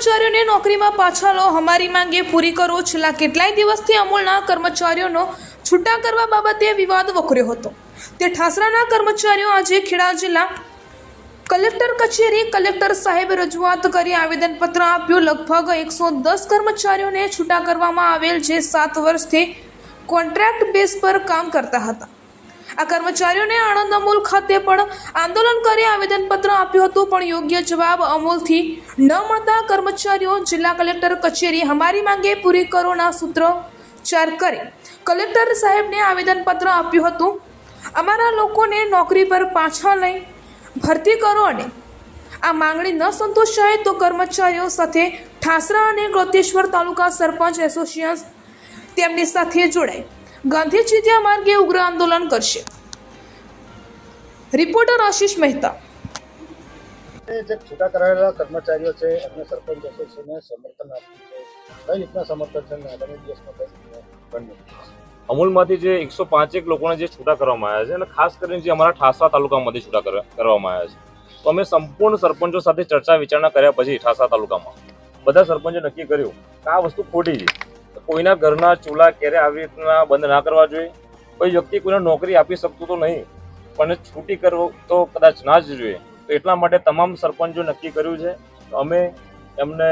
કર્મચારીઓને નોકરીમાં પાછા લો અમારી માંગે પૂરી કરો. છેલ્લા કેટલાય દિવસથી અમૂલના કર્મચારીઓનો છૂટા કરવા બાબતે વિવાદ વકર્યો હતો. તે ઠાસરાના કર્મચારીઓ આજે ખેડા જિલ્લા કલેક્ટર કચેરી કલેક્ટર સાહેબ રજૂઆત કરી આવેદનપત્ર આપ્યું. લગભગ એકસો દસ કર્મચારીઓને છૂટા કરવામાં આવેલ જે સાત વર્ષથી કોન્ટ્રાક્ટ બેઝ પર કામ કરતા હતા. આ કર્મચારીઓને આણંદ અમૂલ ખાતે પણ આંદોલન કરી આવેદનપત્ર આપ્યું હતું, પણ યોગ્ય જવાબ અમૂલથી ન મળતા કર્મચારીઓ જિલ્લા કલેક્ટર કચેરી અમારી માંગે પૂરી કરોના સૂત્રોચ્ચાર કરી. કલેક્ટર સાહેબને આવેદનપત્ર આપ્યું હતું, અમારા લોકોને નોકરી પર પાછા લઈ ભરતી કરો અને આ માંગણી ન સંતોષાય તો કર્મચારીઓ સાથે ઠાસરા અને ગોતેશ્વર તાલુકા સરપંચ એસોસિએશન તેમની સાથે જોડાઈ ગાંધી ચિંધ્યા માર્ગે ઉગ્ર આંદોલન કરશે. રિપોર્ટર આશીષ મહેતા. જે છૂટા કરાયેલા કર્મચારીઓ છે એમને સરપંચ એસોસિએશને સમર્થન આપ્યું છે. કઈ રીતના સમર્થન છે? આગામી દિવસમાં? અમૂલમાંથી જે એકસો પાંચેક લોકોને જે છૂટા કરવામાં આવ્યા છે અને ખાસ કરીને જે અમારા ઠાસા તાલુકામાંથી છૂટા કર- કરવામાં આવ્યા છે. તો અમે સંપૂર્ણ સરપંચો સાથે ચર્ચા વિચારણા કર્યા પછી ઠાસા તાલુકામાં. બધા સરપંચે નક્કી કર્યું કે આ વસ્તુ ખોટી છે. તો કોઈના ઘરના ચૂલા ક્યારે આવી રીતના બંધ ના કરવા જોઈએ? કોઈ વ્યક્તિ કોઈને નોકરી આપી શકતું તો નહીં પણ છૂટી કરવો તો કદાચ ના જ જોઈએ. તો એટલા માટે તમામ સરપંચો નક્કી કર્યું છે અમે એમને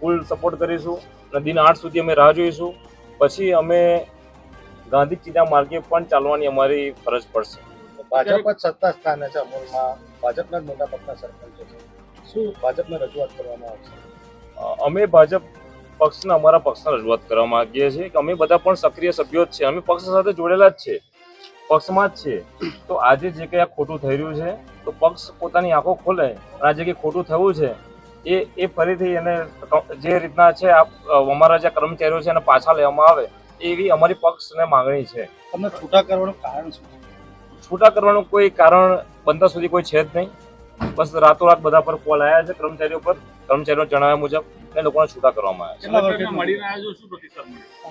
ફૂલ સપોર્ટ કરીશું. અને દિન આઠ સુધી અમે રાહ જોઈશું. પછી અમે ગાંધી ચિંતા માર્ગે પણ ચાલવાની અમારી ફરજ પડશે. ભાજપ જ સત્તા સ્થાને છે અમૂલમાં. ભાજપના જ મોટા પગના સરપંચો છે. શું ભાજપને રજૂઆત કરવામાં આવશે? અમે ભાજપ પક્ષને અમારા પક્ષને રજૂઆત કરવા માંગીએ છીએ કે અમે બધા પણ સક્રિય સભ્યો જ છે. અમે પક્ષ સાથે જોડેલા જ છે. પક્ષમાં જ છે. તો આજે જે કંઈ આ ખોટું થઈ રહ્યું છે તો પક્ષ પોતાની આંખો ખોલે. અને આ જે કંઈ ખોટું થયું છે એ એ ફરીથી એને જે રીતના છે આ અમારા જે કર્મચારીઓ છે એને પાછા લેવામાં આવે એવી અમારી પક્ષને માંગણી છે. તમને છૂટા કરવાનું કારણ શું છૂટા કરવાનું કોઈ કારણ બનતા સુધી કોઈ છે જ નહીં. બસ રાતોરાત બધા પર કોલ આવ્યા છે કર્મચારીઓ પર. કર્મચારીઓ જણાવ્યા મુજબ. એ લોકોને છૂટા કરવામાં આવ્યા છો. શું પ્રતિસાદ મળ્યો?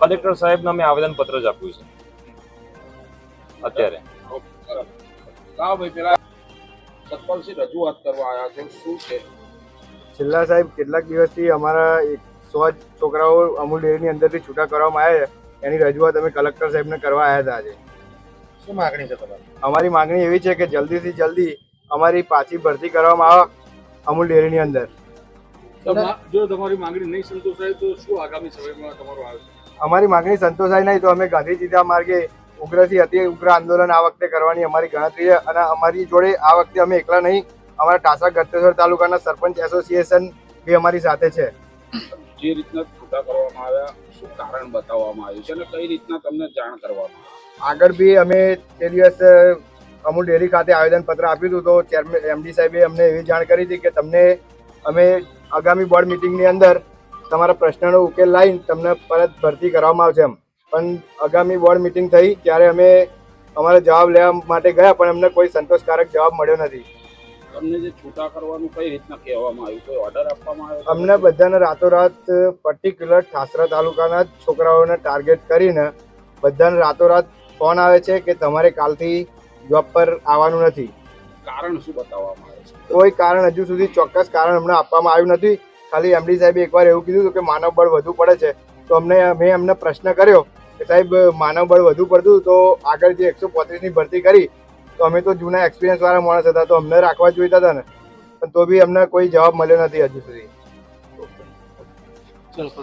કલેક્ટર સાહેબને અમે આવેદનપત્ર જ આપ્યું છે. અત્યારે. હા ભાઈ રજૂઆત કરવા આવ્યા છો. શું છે? છેલ્લા સાહેબ કેટલાક દિવસથી અમારા એક સો જ છોકરાઓ અમૂલ ડેરીની અંદરથી છૂટા કરવામાં આવ્યા છે. એની રજૂઆત અમે કલેક્ટર સાહેબને કરવા આવ્યા હતા આજે. શું માગણી છે તમારી? અમારી માંગણી એવી છે કે જલ્દીથી જલ્દી અમારી પાછી ભરતી કરવામાં આવે અમૂલ ડેરીની અંદર. જો તમારી માંગણી નહીં સંતોષાય તો શું આગામી સમયમાં તમારું આવે? અમારી માંગણી સંતોષાય નહીં તો અમે ગાંધીજીના માર્ગે ઉગ્રથી અતિ ઉગ્ર આંદોલન આ વખતે કરવાની અમારી ગણતરી છે અને અમારી જોડે આ વખતે અમે એકલા નહીં અમારા ટાસા ગતેશ્વર તાલુકાના સરપંચ એસોસિએશન બી અમારી સાથે છે. જે રીતના છૂટા કરવામાં આવ્યા શું કારણ બતાવવામાં આવ્યું છે અને કઈ રીતના તમને જાણ કરવામાં આગળ બી અમે તે દિવસ અમૂલ ડેરી ખાતે આવેદનપત્ર આપ્યું હતું. તો ચેરમેન એમડી સાહેબે અમને એવી જાણ કરી હતી કે તમને અમે આગામી બોર્ડ મિટિંગની અંદર તમારા પ્રશ્નનો ઉકેલ લાવીને તમને પરત ભરતી કરવામાં આવશે એમ. પણ આગામી બોર્ડ મિટિંગ થઈ ત્યારે અમે અમારા જવાબ લેવા માટે ગયા પણ અમને કોઈ સંતોષકારક જવાબ મળ્યો નથી. તમને જે છૂટા કરવાનું કઈ રીતના કહેવામાં આવ્યું? કોઈ ઓર્ડર આપવામાં આવ્યો? અમને બધાને રાતોરાત પર્ટિક્યુલર ઠાસરા તાલુકાના છોકરાઓને ટાર્ગેટ કરીને બધાને રાતોરાત ફોન આવે છે કે તમારે કાલથી જોબ પર આવવાનું નથી. કારણ શું બતાવવામાં આવે છે? કોઈ કારણ હજુ સુધી ચોક્કસ કારણ અમને આપવામાં આવ્યું નથી. ખાલી એમડી સાહેબે એકવાર એવું કીધું હતું કે માનવ બળ વધુ પડે છે. તો અમને મેં એમને પ્રશ્ન કર્યો કે સાહેબ માનવ બળ વધુ પડતું તો આગળ જે એકસો પોત્રીસની ભરતી કરી તો અમે તો જૂના એક્સપિરિયન્સ વાળા માણસ હતા તો અમને રાખવા જોઈતા હતા ને. પણ તો બી અમને કોઈ જવાબ મળ્યો નથી હજુ સુધી.